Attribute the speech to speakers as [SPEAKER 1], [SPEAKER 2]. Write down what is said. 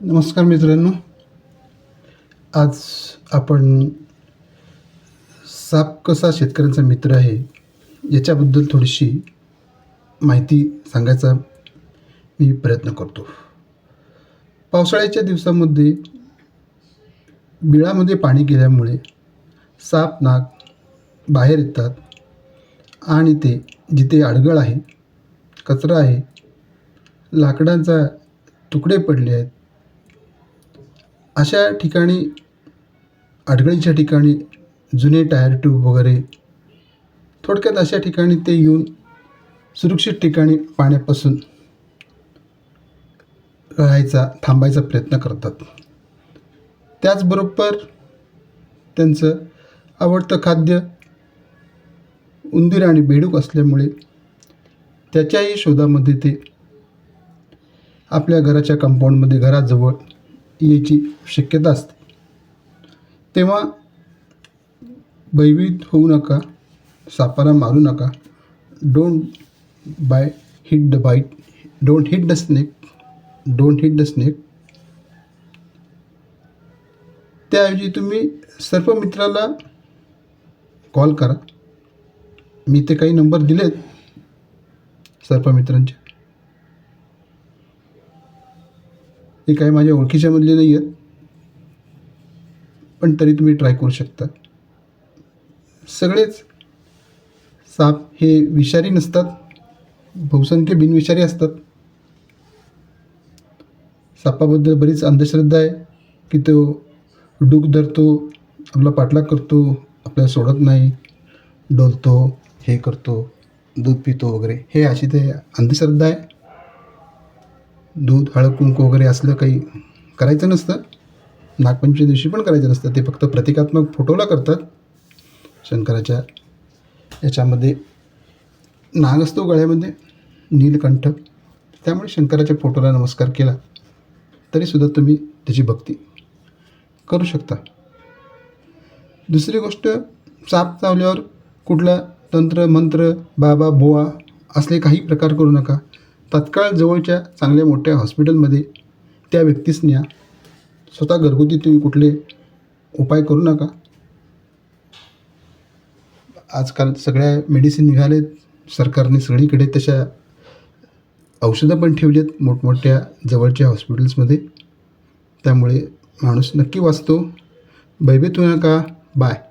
[SPEAKER 1] नमस्कार मित्रांनो. आज आपण साप कसा शेतकऱ्यांचा मित्र आहे याच्याबद्दल थोडीशी माहिती सांगायचा मी प्रयत्न करतो. पावसाळ्याच्या दिवसामध्ये बिळामध्ये पाणी गेल्यामुळे साप नाग बाहेर येतात आणि ते जिथे अडगळ आहे कचरा आहे लाकडांचा तुकडे पडले आहेत अशा ठिकाणी अडगळीच्या ठिकाणी जुने टायर ट्यूब वगैरे थोडक्यात अशा ठिकाणी ते येऊन सुरक्षित ठिकाणी पाण्यापासून राहायचा थांबायचा प्रयत्न करतात. त्याचबरोबर त्यांचं आवडतं खाद्य उंदीर आणि बेडूक असल्यामुळे त्याच्याही शोधामध्ये ते आपल्या घराच्या कंपाऊंडमध्ये घराजवळ यायची शक्यता असते. तेव्हा भयभीत होऊ नका सापाला मारू नका. Don't by hit the bite don't hit the snake don't hit the snake त्याऐवजी तुम्ही सर्पमित्राला कॉल करा. मी ते काही नंबर दिलेत सर्पमित्रांचे ते काही माझ्या ओळखीच्यामधले नाही आहेत. पण तरी तुम्ही ट्राय करू शकता. सगळेच साप हे विषारी नसतात. बहुसंख्य बिनविषारी असतात. सापाबद्दल बरीच अंधश्रद्धा आहे की तो डूक धरतो आपला पाठलाग करतो आपल्याला सोडत नाही डोलतो हे करतो दूध पितो वगैरे. हे अशी ते अंधश्रद्धा आहे. दूध हळद कुंकू वगैरे असलं काही करायचं नसतं. नागपंचमी दिवशी पण करायचं नसतं. ते फक्त प्रतिकात्मक फोटोला करतात. शंकराच्या याच्यामध्ये नाग असतो गळ्यामध्ये नीलकंठ. त्यामुळे शंकराच्या फोटोला नमस्कार केला तरीसुद्धा तुम्ही त्याची भक्ती करू शकता. दुसरी गोष्ट साप चावल्यावर कुठला तंत्र मंत्र बाबा बोवा असले काही प्रकार करू नका. तत्काळ जवळच्या चांगल्या मोठ्या हॉस्पिटलमध्ये त्या व्यक्तीस न्या स्वतः घरगुती तुम्ही कुठले उपाय करू नका. आजकाल सगळ्या मेडिसिन निघालेत. सरकारने सगळीकडे तशा औषधं पण ठेवली आहेत मोठमोठ्या जवळच्या हॉस्पिटल्समध्ये. त्यामुळे माणूस नक्की वाचतो. भयभीत होऊ नका. बाय